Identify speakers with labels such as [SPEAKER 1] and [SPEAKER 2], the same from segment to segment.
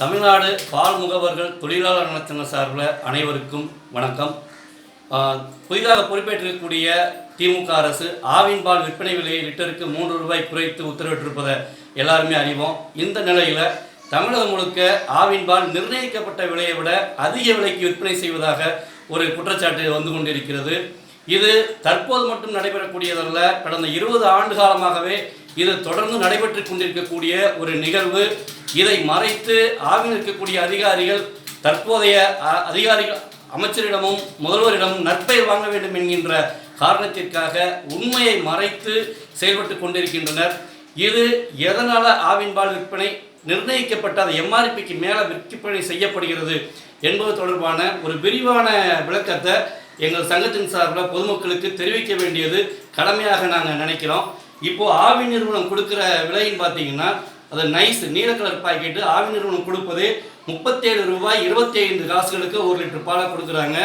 [SPEAKER 1] தமிழ்நாடு பால் முகவர்கள் தொழிலாளர் நலத்தின சார்பில் அனைவருக்கும் வணக்கம். புதிதாக பொறுப்பேற்றிருக்கக்கூடிய திமுக அரசு ஆவின் பால் விற்பனை விலையை லிட்டருக்கு மூன்று ரூபாய் குறைத்து உத்தரவிட்டிருப்பதை எல்லாருமே அறிவோம். இந்த நிலையில் தமிழகம் முழுக்க ஆவின் பால் நிர்ணயிக்கப்பட்ட விலையை விட அதிக விலைக்கு விற்பனை செய்வதாக ஒரு குற்றச்சாட்டு வந்து கொண்டிருக்கிறது. இது தற்போது மட்டும் நடைபெறக்கூடியதல்ல கடந்த இருபது ஆண்டு காலமாகவே இது தொடர்ந்து நடைபெற்று கொண்டிருக்கக்கூடிய ஒரு நிகழ்வு. இதை மறைத்து ஆவின் இருக்கக்கூடிய அதிகாரிகள் தற்போதைய அதிகாரிகள் அமைச்சரிடமும் முதல்வரிடமும் நற்பெயர் வாங்க வேண்டும் என்கின்ற காரணத்திற்காக உண்மையை மறைத்து செயல்பட்டு கொண்டிருக்கின்றனர். இது எதனால் ஆவின்பால் விற்பனை நிர்ணயிக்கப்பட்ட அந்த எம்ஆர்பிக்கு மேலே விற்பனை செய்யப்படுகிறது என்பது தொடர்பான ஒரு விரிவான விளக்கத்தை எங்கள் சங்கத்தின் சார்பில் பொதுமக்களுக்கு தெரிவிக்க வேண்டியது கடமையாக நாங்கள் நினைக்கிறோம். இப்போது ஆவி நிறுவனம் கொடுக்குற விலைன்னு பார்த்தீங்கன்னா அது நைஸ் நீல கலர் பாக்கெட்டு ஆவி நிறுவனம் கொடுப்பது முப்பத்தேழு ரூபாய் இருபத்தி ஐந்து காசுகளுக்கு ஒரு லிட்டர் பாலை கொடுக்குறாங்க.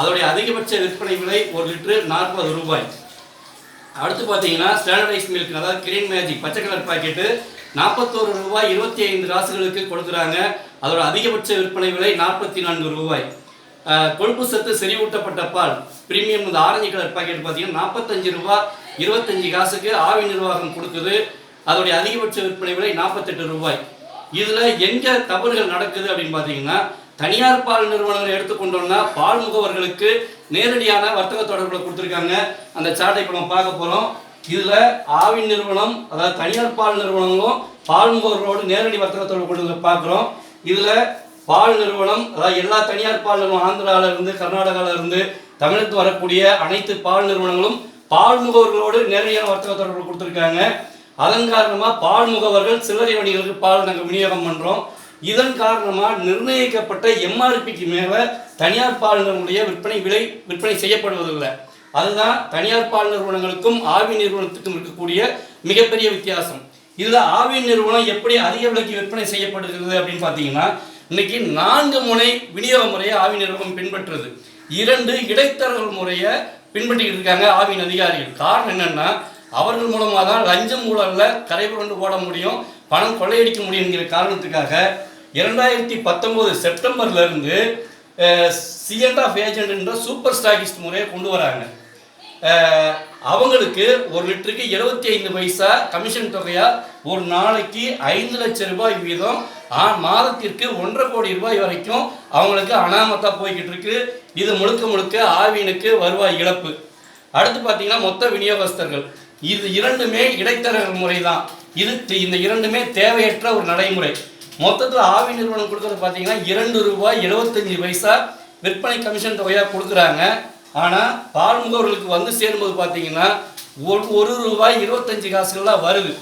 [SPEAKER 1] அதோடைய அதிகபட்ச விற்பனை விலை ஒரு லிட்டரு நாற்பது ரூபாய். அடுத்து பார்த்தீங்கன்னா ஸ்டாண்டர்டைஸ் மில்க் அதாவது கிரீன் மேஜிக் பச்சை கலர் பாக்கெட்டு நாற்பத்தோரு ரூபாய் இருபத்தி ஐந்து காசுகளுக்கு கொடுக்குறாங்க. அதோட அதிகபட்ச விற்பனை விலை நாற்பத்தி நான்கு ரூபாய். கொழுப்பு சத்து செறிவூட்டப்பட்ட பால் பிரீமியம் இந்த ஆரஞ்சு கலர் பாக்கெட் பார்த்தீங்கன்னா நாற்பத்தஞ்சு ரூபாய் இருபத்தஞ்சு காசுக்கு ஆவி நிர்வாகம் கொடுக்குது. அதோடைய அதிகபட்ச விற்பனை விலை நாற்பத்தெட்டு ரூபாய். இதில் எங்கே தவறுகள் நடக்குது அப்படின்னு பார்த்தீங்கன்னா தனியார் பால் நிறுவனங்களை எடுத்துக்கொண்டோம்னா பால் முகவர்களுக்கு நேரடியான வர்த்தக தொடர்புல கொடுத்துருக்காங்க. அந்த சார்ட்டை இப்போ நம்ம பார்க்க போகிறோம் இதில் ஆவின் நிறுவனம் அதாவது தனியார் பால் நிறுவனங்களும் பால் முகவர்களோடு நேரடி வர்த்தக தொடர்பு கொண்டு பார்க்குறோம். இதில் பால் நிறுவனம் அதாவது எல்லா தனியார் பால் நிறுவனம் ஆந்திராவில் இருந்து கர்நாடகாவில் இருந்து தமிழகத்துக்கு வரக்கூடிய அனைத்து பால் நிறுவனங்களும் பால் முகவர்களோடு நேரடியான வர்த்தக தொடர்பு கொடுத்துருக்காங்க. அதன் காரணமா பால் முகவர்கள் சில்லறை வணிகர்களுக்கு பால் நாங்கள் விநியோகம் பண்ணுறோம் இதன் காரணமாக நிர்ணயிக்கப்பட்ட எம்ஆர்பிக்கு மேலே தனியார் பால் நிறுவனுடைய விற்பனை விலை விற்பனை செய்யப்படுவதில்லை. அதுதான் தனியார் பால் நிறுவனங்களுக்கும் ஆவி நிறுவனத்துக்கும் இருக்கக்கூடிய மிகப்பெரிய வித்தியாசம். இதில் ஆவி நிறுவனம் எப்படி அதிக விலைக்கு விற்பனை செய்யப்படுகிறது அப்படின்னு பார்த்தீங்கன்னா இன்னைக்கு நான்கு முனை விநியோக முறையை ஆவி நிறுவனம் பின்பற்றுது. இரண்டு இடைத்தரகர்கள் முறையை பின்பற்றிக்கிட்டு இருக்காங்க ஆவின் அதிகாரிகள். காரணம் என்னன்னா அவர்கள் மூலமாக தான் லஞ்சம் ஊழலில் கரை புரண்டு ஓட முடியும் பணம் கொள்ளையடிக்க முடியும் என்கிற காரணத்துக்காக இரண்டாயிரத்தி பத்தொம்போது செப்டம்பர்லேருந்து சிஎன்ட் ஆஃப் ஏஜென்ட் என்ற சூப்பர் ஸ்டாக்கிஸ்ட் முறையை கொண்டு வராங்க. அவங்களுக்கு ஒரு லிட்டருக்கு எழுபத்தி ஐந்து பைசா கமிஷன் தொகையாக ஒரு நாளைக்கு ஐந்து லட்சம் ரூபாய் வீதம் ஆ மாதத்திற்கு ஒன்றரை கோடி ரூபாய் வரைக்கும் அவங்களுக்கு அனாமத்தாக போய்கிட்டு இருக்கு. இது முழுக்க முழுக்க ஆவினுக்கு வருவாய் இழப்பு. அடுத்து பார்த்தீங்கன்னா மொத்த விநியோகஸ்தர்கள். இது இரண்டுமே இடைத்தரகர் முறை தான் இது இந்த இரண்டுமே தேவையற்ற ஒரு நடைமுறை. மொத்தத்தில் ஆவி நிறுவனம் கொடுக்கறது பார்த்தீங்கன்னா இரண்டு ரூபாய் எழுபத்தஞ்சு பைசா விற்பனை கமிஷன் தொகையாக கொடுக்குறாங்க. ஆனால் பால் முகவர்களுக்கு வந்து சேரும்போது பார்த்தீங்கன்னா ஒரு ஒரு ரூபாய் இருபத்தஞ்சு காசுகள்லாம் வருது.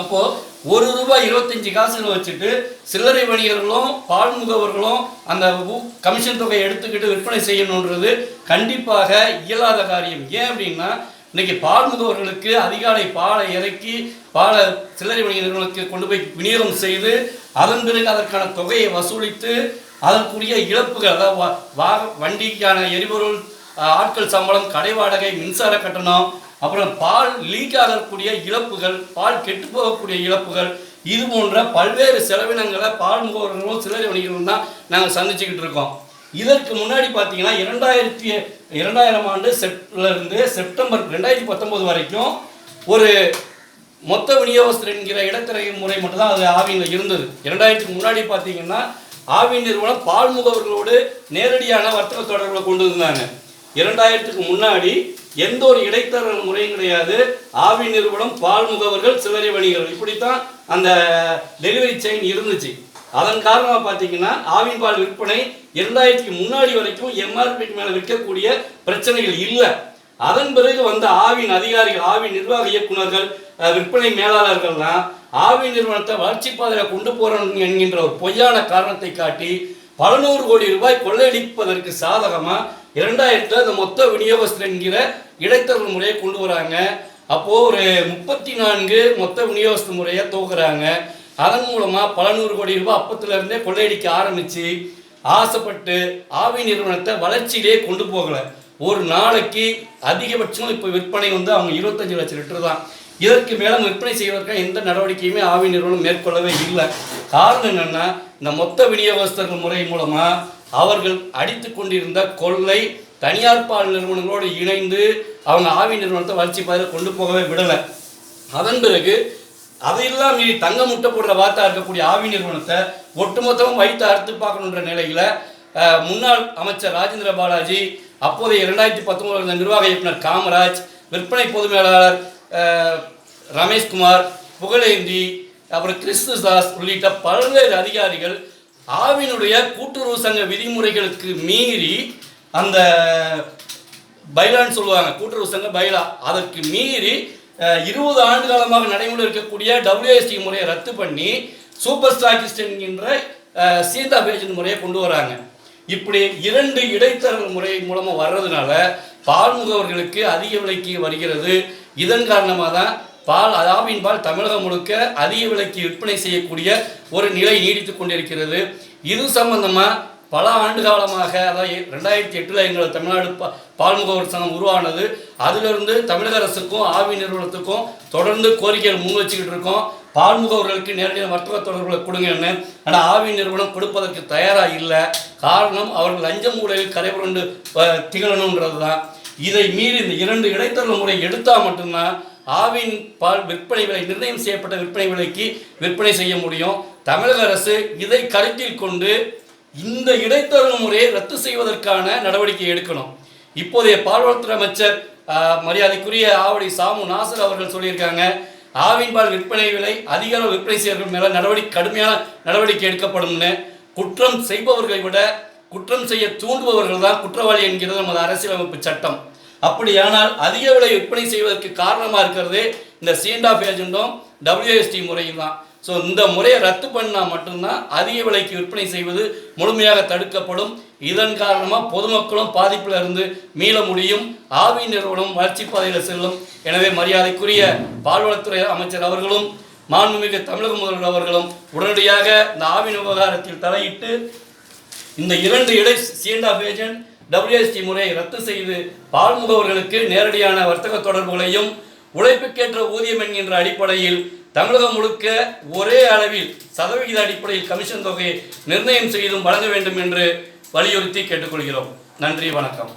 [SPEAKER 1] அப்போது ஒரு ரூபாய் இருபத்தஞ்சு காசுகளை வச்சுட்டு சில்லறை வணிகர்களும் பால் முகவர்களும் அந்த கமிஷன் தொகையை எடுத்துக்கிட்டு விற்பனை செய்யணுன்றது கண்டிப்பாக இயலாத காரியம். ஏன் அப்படின்னா இன்னைக்கு பால் முகவர்களுக்கு அதிகாலை பாலை இறக்கி பாலை சில்லறை வணிக நிறுவனங்களுக்கு கொண்டு போய் விநியோகம் செய்து அதன் பிறகு அதற்கான தொகையை வசூலித்து அதற்குரிய இழப்புகள் அதாவது வா- வண்டிக்கான எரிபொருள் ஆட்கள் சம்பளம் கடை வாடகை மின்சார கட்டணம் அப்புறம் பால் லீக் ஆகக்கூடிய இழப்புகள் பால் கெட்டு போகக்கூடிய இழப்புகள் இது போன்ற பல்வேறு செலவினங்களை பால் முகவர்களும் சில்லறை வணிகர்களும் தான் நாங்கள் சந்திச்சுக்கிட்டு இருக்கோம். இதற்கு முன்னாடி பார்த்தீங்கன்னா இரண்டாயிரத்தி இரண்டாயிரம் ஆண்டு செப்டிலிருந்து செப்டம்பர் ரெண்டாயிரத்தி பத்தொம்போது வரைக்கும் ஒரு மொத்த விநியோகஸ்தர் என்கிற இடத்திரை முறை மட்டும்தான் அது ஆவியில் இருந்தது. இரண்டாயிரத்துக்கு முன்னாடி பார்த்தீங்கன்னா ஆவின் நிறுவனம் பால் முகவர்களோடு நேரடியான வர்த்தக தொடர்புகளை கொண்டு வந்தாங்க. இரண்டாயிரத்துக்கு முன்னாடி எந்த ஒரு இடைத்தரகர் முறையும் கிடையாது. ஆவி நிறுவனம் பால் முகவர்கள் சில்லறை வணிகர்கள். இப்படித்தான் அந்த டெலிவரி செயின் இருந்துச்சு. அதன் காரணமாக பார்த்தீங்கன்னா ஆவின் பால் விற்பனை இரண்டாயிரத்துக்கு முன்னாடி வரைக்கும் எம்ஆர்பிக்கு மேலே விற்கக்கூடிய பிரச்சனைகள் இல்லை. அதன் பிறகு வந்த ஆவின் அதிகாரிகள் ஆவின் நிர்வாக இயக்குனர்கள் விற்பனை மேலாளர்கள்லாம் ஆவின் நிறுவனத்தை வளர்ச்சி பாதையில் கொண்டு போறோம் என்கின்ற ஒரு பொய்யான காரணத்தை காட்டி பல நூறு கோடி ரூபாய் கொள்ளையடிப்பதற்கு சாதகமாக இரண்டாயிரத்துல அந்த மொத்த விநியோகஸ்தர் என்கிற இடைத்தரகர் முறையை கொண்டு வராங்க. அப்போது ஒரு முப்பத்தி நான்கு மொத்த விநியோகஸ்த முறையை துவக்குறாங்க. அதன் மூலமாக பல நூறு கோடி ரூபாய் அப்பத்துலேருந்தே கொள்ளையடிக்க ஆரம்பித்து ஆசைப்பட்டு ஆவி நிறுவனத்தை வளர்ச்சியிலே கொண்டு போகலை. ஒரு நாளைக்கு அதிகபட்சம் இப்போ விற்பனை வந்து அவங்க இருபத்தஞ்சு லட்சம் லிட்டர் தான். இதற்கு மேலும் விற்பனை செய்வதற்காக எந்த நடவடிக்கையுமே ஆவி நிறுவனம் மேற்கொள்ளவே இல்லை. காரணம் என்னென்னா இந்த மொத்த விநியோகஸ்தர்கள் முறை மூலமாக அவர்கள் அடித்து கொண்டிருந்த கொள்ளை தனியார் பால் நிறுவனங்களோடு இணைந்து அவங்க ஆவி நிறுவனத்தை வளர்ச்சி பாதையில் கொண்டு போகவே விடலை. அதன் பிறகு அதையெல்லாம் மீறி தங்க முட்டை போடுற வார்த்தா இருக்கக்கூடிய ஆவி நிறுவனத்தை ஒட்டுமொத்தமும் வைத்து அறுத்து பார்க்கணுன்ற நிலையில் முன்னாள் அமைச்சர் ராஜேந்திர பாலாஜி அப்போதைய இரண்டாயிரத்தி இருந்த நிர்வாக இயக்குனர் காமராஜ் விற்பனை பொது மேலாளர் ரமேஷ்குமார் புகழேந்தி அப்புறம் கிறிஸ்து தாஸ் உள்ளிட்ட பல்வேறு அதிகாரிகள் ஆவினுடைய கூட்டுறவு சங்க விதிமுறைகளுக்கு மீறி அந்த பைலான்னு சொல்லுவாங்க கூட்டுறவு சங்க பைலா. அதற்கு மீறி இருபது ஆண்டு காலமாக நடைமுறை இருக்கக்கூடிய டபிள்யூஎஸ்டி முறையை ரத்து பண்ணி சூப்பர் ஸ்டாக்கிஸ்ட் என்கின்ற சீதா பேஜன் முறையை கொண்டு வராங்க. இப்படி இரண்டு இடைத்தரகர் முறை மூலமாக வர்றதுனால பால் முகவர்களுக்கு அதிக விலைக்கு வருகிறது. இதன் காரணமாக தான் பால் அதாவின் பால் தமிழகம் முழுக்க அதிக விலைக்கு விற்பனை செய்யக்கூடிய ஒரு நிலை நீடித்து கொண்டிருக்கிறது. இது சம்பந்தமாக பல ஆண்டு காலமாக அதாவது ரெண்டாயிரத்தி எட்டில் எங்கள் தமிழ்நாடு பா பால் சங்கம் உருவானது. அதிலிருந்து தமிழக அரசுக்கும் ஆவி நிறுவனத்துக்கும் தொடர்ந்து கோரிக்கைகள் முன் வச்சுக்கிட்டு இருக்கோம். பால்முகவர்களுக்கு நேரடியாக வர்த்தக தொடர்புகளை கொடுங்கன்னு. ஆனால் ஆவி நிறுவனம் கொடுப்பதற்கு தயாராக இல்லை. காரணம் அவர்கள் லஞ்சம் ஊழலில் கரைபுரண்டு திகழணுன்றது தான் இதை மீறி இந்த இரண்டு இடைத்தரல் முறை எடுத்தால் மட்டும்தான் ஆவின் பால் விற்பனை விலை நிர்ணயம் செய்யப்பட்ட விற்பனை விலைக்கு விற்பனை செய்ய முடியும். தமிழக அரசு இதை கருத்தில் கொண்டு இந்த இடைத்தரல் முறையை ரத்து செய்வதற்கான நடவடிக்கை எடுக்கணும். இப்போதைய பால்வளத்துறை அமைச்சர் மரியாதைக்குரிய ஆவடி சாமு நாசர் அவர்கள் சொல்லியிருக்காங்க ஆவின் பால் விற்பனை விலை அதிக அளவு விற்பனை செய்வர்கள் மேல நடவடிக்கை கடுமையான நடவடிக்கை எடுக்கப்படும்னு குற்றம் செய்பவர்களை விட குற்றம் செய்ய தூண்டுபவர்கள் தான் குற்றவாளி என்கிறது நமது அரசியலமைப்பு சட்டம். அப்படியானால் அதிக விலை விற்பனை செய்வதற்கு காரணமாக இருக்கிறது இந்த சீண்ட் ஆஃப் டபிள்யூஎஸ்டி முறையும் தான். ஸோ இந்த முறையை ரத்து பண்ணால் மட்டும்தான் அதிக விலைக்கு விற்பனை செய்வது முழுமையாக தடுக்கப்படும். இதன் காரணமாக பொதுமக்களும் பாதிப்பில் இருந்து மீள முடியும். ஆவி நிறுவனம் வளர்ச்சி பாதையில் செல்லும். எனவே மரியாதைக்குரிய பால்வளத்துறை அமைச்சர் அவர்களும் மாண்புமிகு தமிழக முதல்வர் அவர்களும் உடனடியாக இந்த ஆவின் விவகாரத்தில் தலையிட்டு இந்த இரண்டு இடை சீண்ட் ஆஃப் ஏஜென்ட் டபிள்யூஎஸ்டி முறையை ரத்து செய்து பால் முகவர்களுக்கு நேரடியான வர்த்தக தொடர்புகளையும் உழைப்புக்கேற்ற ஊதியம் என்கின்ற அடிப்படையில் தமிழகம் முழுக்க ஒரே அளவில் சதவிகித அடிப்படையில் கமிஷன் தொகையை நிர்ணயம் செய்தும் வழங்க வேண்டும் என்று வலியுறுத்தி கேட்டுக்கொள்கிறோம். நன்றி வணக்கம்.